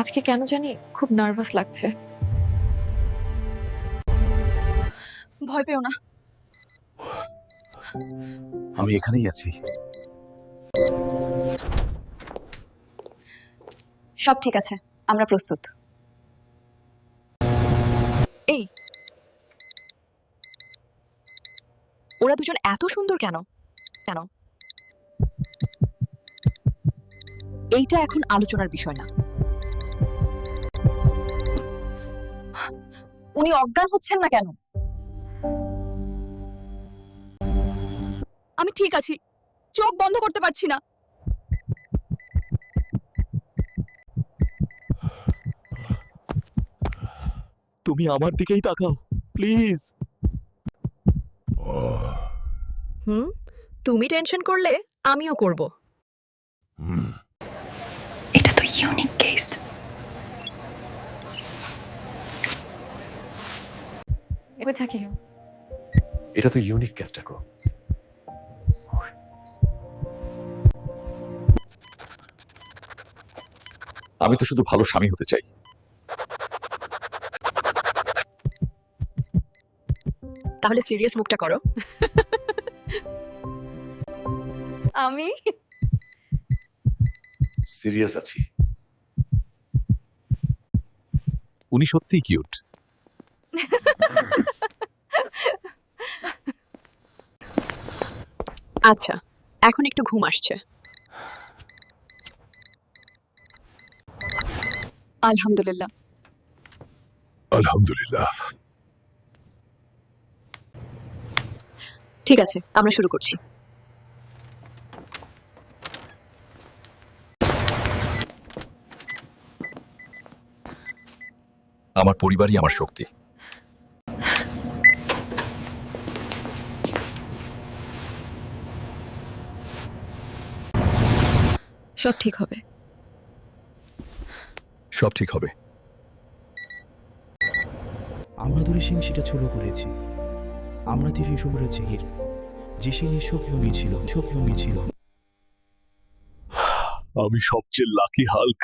আজকে কেন জানি খুব নার্ভাস লাগছে। ভয় পেও না। আমি এখানেই আছি। সব ঠিক আছে আমরা প্রস্তুত। এই। ওরা দুজন এত সুন্দর কেন? কেন? এইটা এখন আলোচনার বিষয় না। উনি অজ্ঞান হচ্ছেন না কেন? আমি ঠিক আছি। চোখ বন্ধ করতে পারছি না। তুমি আমার দিকেই তাকাও প্লিজ। হুম? তুমি টেনশন করলে আমিও করব। এটা তো ইউনিক কেস এবার থাকি এটা তো ইউনিক কেসটা গো আমি তো শুধু ভালো স্বামী হতে চাই। তাহলে সিরিয়াস মুখটা করো। আমি? সিরিয়াস আছি। উনি সত্যিই কিউট আচ্ছা এখন একটু ঘুম আসছে। আলহামদুলিল্লাহ। আলহামদুলিল্লাহ। ঠিক আছে আমরা শুরু করছি। আমার পরিবারই আমার শক্তি। সব ঠিক হবে। সব ঠিক হবে। আমরা ধরে সিং সেটা ছোলো করেছি। আমরা ধীরে সমরে জিহির। যে সেই নিঃস্বকীয় নিয়েছিল স্বকীয় নিয়েছিল আমি সবচেয়ে লাকি হাল্ক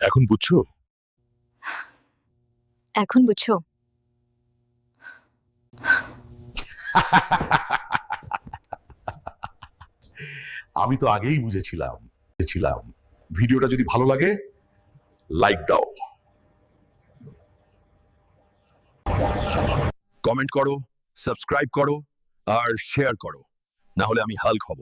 এখন বুঝছ? এখন বুঝছ? আমি তো আগেই বুঝেছিলাম ছিলাম ভিডিওটা যদি ভালো লাগে লাইক দাও। কমেন্ট করো সাবস্ক্রাইব করো, আর শেয়ার করো। না হলে আমি হাল হব।